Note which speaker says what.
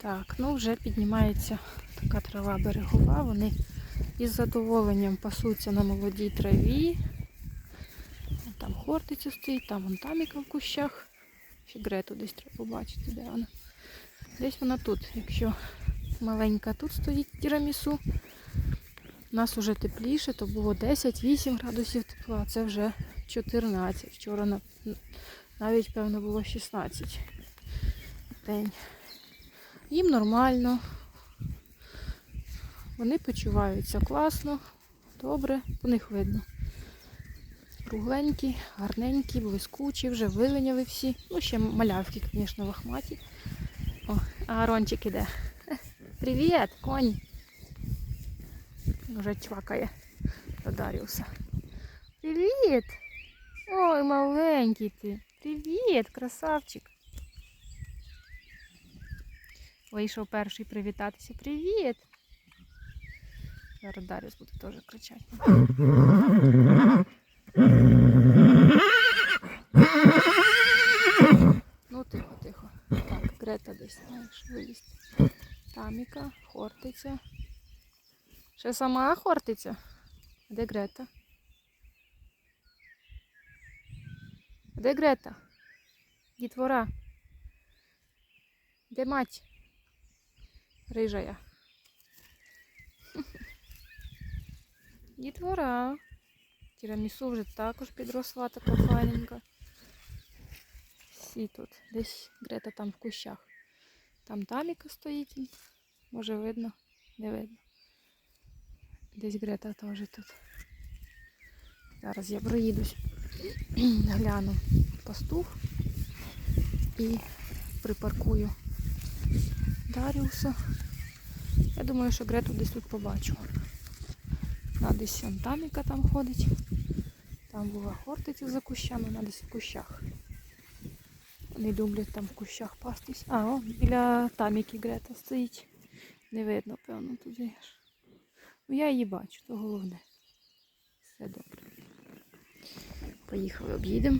Speaker 1: Так, ну вже піднімається така трава берегова. Вони із задоволенням пасуться на молодій траві. Там хортиця стоїть, там вон таміка в кущах. Ще Грету десь треба побачити, де вона. Десь вона тут. Якщо маленька тут стоїть тірамісу, у нас вже тепліше, то було 10-8 градусів тепла, а це вже 14. Вчора навіть, певно, було 16 день. Їм нормально. Вони почуваються класно, добре, по них видно. Кругленькі, гарненькі, блискучі, вже вилиняли всі. Ну, ще малявки, звісно, лохматі. О, а Арончик іде. Привіт, конь. Вже чвакає до Даріуса. Привіт! Ой, маленький ти. Привіт, красавчик. Вийшов перший привітатися. Привіт! Зараз Даріус буде теж кричати. Ну, тихо, тихо. Так, Грета десь знаєш, вилізти. Таміка, хортиця. Ще сама хортиця? Де Грета? Де Грета? Дітвора. Де мать? Рижая. Дітвора. Тірамісу вже також підросла така файненька. Всі тут. Десь Грета там в кущах. Там таміка стоїть. Може видно? Не видно. Десь Грета теж тут. Зараз я проїдусь, гляну пастух і припаркую Даріуса. Я думаю, що Грету десь тут побачу. На десь он таміка там ходить. Там була хортиця за кущами, вона десь в кущах. Вони люблять там в кущах пастись. А, о, біля таміки Грета стоїть. Не видно, певно, туди ж. Ну, я її бачу, то головне. Все добре. Поїхали, об'їдемо.